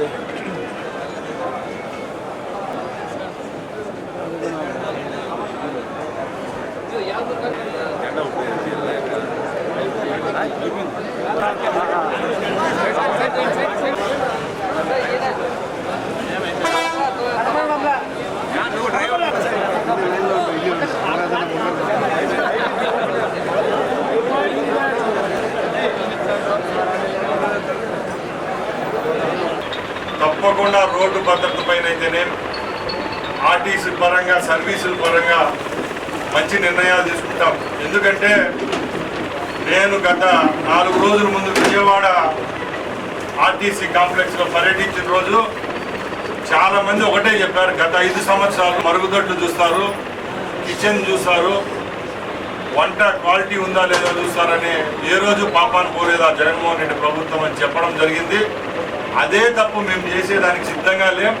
başladı. Thank you. తప్పకుండా road భద్రత పైన అయితేనే ఆర్టీసీ పరంగా సర్వీసుల పరంగా మంచి నిర్ణయాలు తీసుకుంటాం. ఎందుకంటే నేను గత నాలుగు రోజుల ముందు విజయవాడ ఆర్టీసీ కాంప్లెక్స్లో పర్యటించిన రోజు చాలామంది ఒకటే చెప్పారు గత ఐదు సంవత్సరాలు మరుగుదొడ్లు చూస్తారు కిచెన్ చూస్తారు వంట క్వాలిటీ ఉందా లేదా చూస్తారని ఏ రోజు పాపాన్ని పోలేదా జగన్మోహన్ రెడ్డి ప్రభుత్వం అని చెప్పడం జరిగింది. అదే తప్పు మేము చేసేదానికి సిద్ధంగా లేం.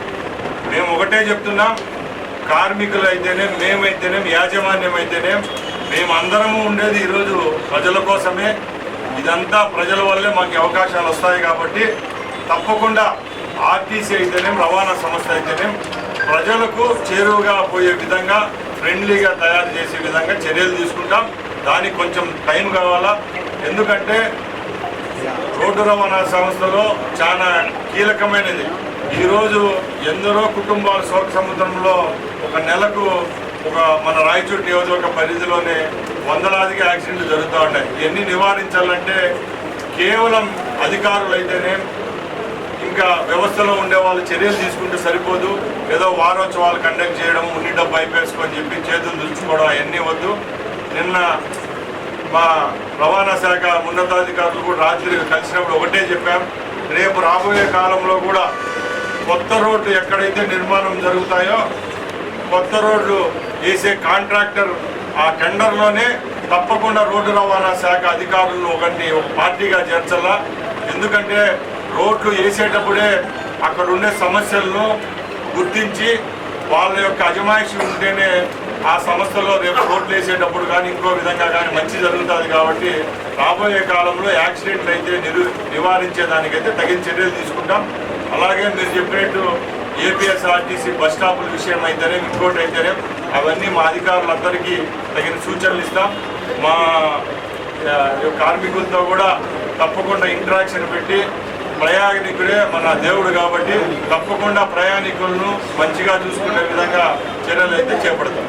మేము ఒకటే చెప్తున్నాం కార్మికులు అయితేనే మేమైతేనేం యాజమాన్యం అయితేనే మేము అందరము ఉండేది ఈరోజు ప్రజల కోసమే. ఇదంతా ప్రజల వల్లే మాకు అవకాశాలు వస్తాయి కాబట్టి తప్పకుండా ఆర్టీసీ అయితేనేం రవాణా సంస్థ అయితేనేం ప్రజలకు చేరువుగా పోయే విధంగా ఫ్రెండ్లీగా తయారు చేసే విధంగా చర్యలు తీసుకుంటాం. దానికి కొంచెం టైం కావాలా? ఎందుకంటే రోడ్డు రవాణా సంస్థలో చాలా కీలకమైనది. ఈరోజు ఎందరో కుటుంబాలు శోక సముద్రంలో ఒక నెలకు ఒక మన రాయచూరు నియోజకవర్గ పరిధిలోనే వందలాదిగా యాక్సిడెంట్లు జరుగుతూ ఉన్నాయి. ఇవన్నీ నివారించాలంటే కేవలం అధికారులు అయితేనే ఇంకా వ్యవస్థలో ఉండే వాళ్ళు చర్యలు తీసుకుంటే సరిపోదు. ఏదో వారోత్సవాలు కండక్ట్ చేయడం ఉన్ని డబ్బు అయిపోయేసుకొని చెప్పి చేతులు దులుచుకోవడం అవన్నీ వద్దు. నిన్న మా రవాణా శాఖ ఉన్నతాధికారులు కూడా రాత్రి కలిసినప్పుడు ఒకటే చెప్పాం. రేపు రాబోయే కాలంలో కూడా కొత్త రోడ్లు ఎక్కడైతే నిర్మాణం జరుగుతాయో కొత్త రోడ్లు వేసే కాంట్రాక్టర్ ఆ టెండర్లోనే తప్పకుండా రోడ్డు రవాణా శాఖ అధికారులను ఒకటి ఒక పార్టీగా చేర్చాలా? ఎందుకంటే రోడ్లు వేసేటప్పుడే అక్కడ ఉండే సమస్యలను గుర్తించి వాళ్ళ యొక్క అజమాయిషి ఉంటేనే ఆ సంస్థలో రేపు రోడ్లు వేసేటప్పుడు కానీ ఇంకో విధంగా కానీ మంచి జరుగుతుంది కాబట్టి రాబోయే కాలంలో యాక్సిడెంట్లు అయితే నిరు నివారించేదానికైతే తగిన చర్యలు తీసుకుంటాం. అలాగే మీరు చెప్పినట్టు ఏపీఎస్ఆర్టీసీ బస్ స్టాపుల విషయం అయితేనే ఇంకోటి అయితేనే అవన్నీ మా అధికారులందరికీ తగిన సూచనలు ఇస్తాం. మా కార్మికులతో కూడా తప్పకుండా ఇంటరాక్షన్ పెట్టి ప్రయాణికుడే మన దేవుడు కాబట్టి తప్పకుండా ప్రయాణికులను మంచిగా చూసుకునే విధంగా చర్యలు అయితే చేపడతాం.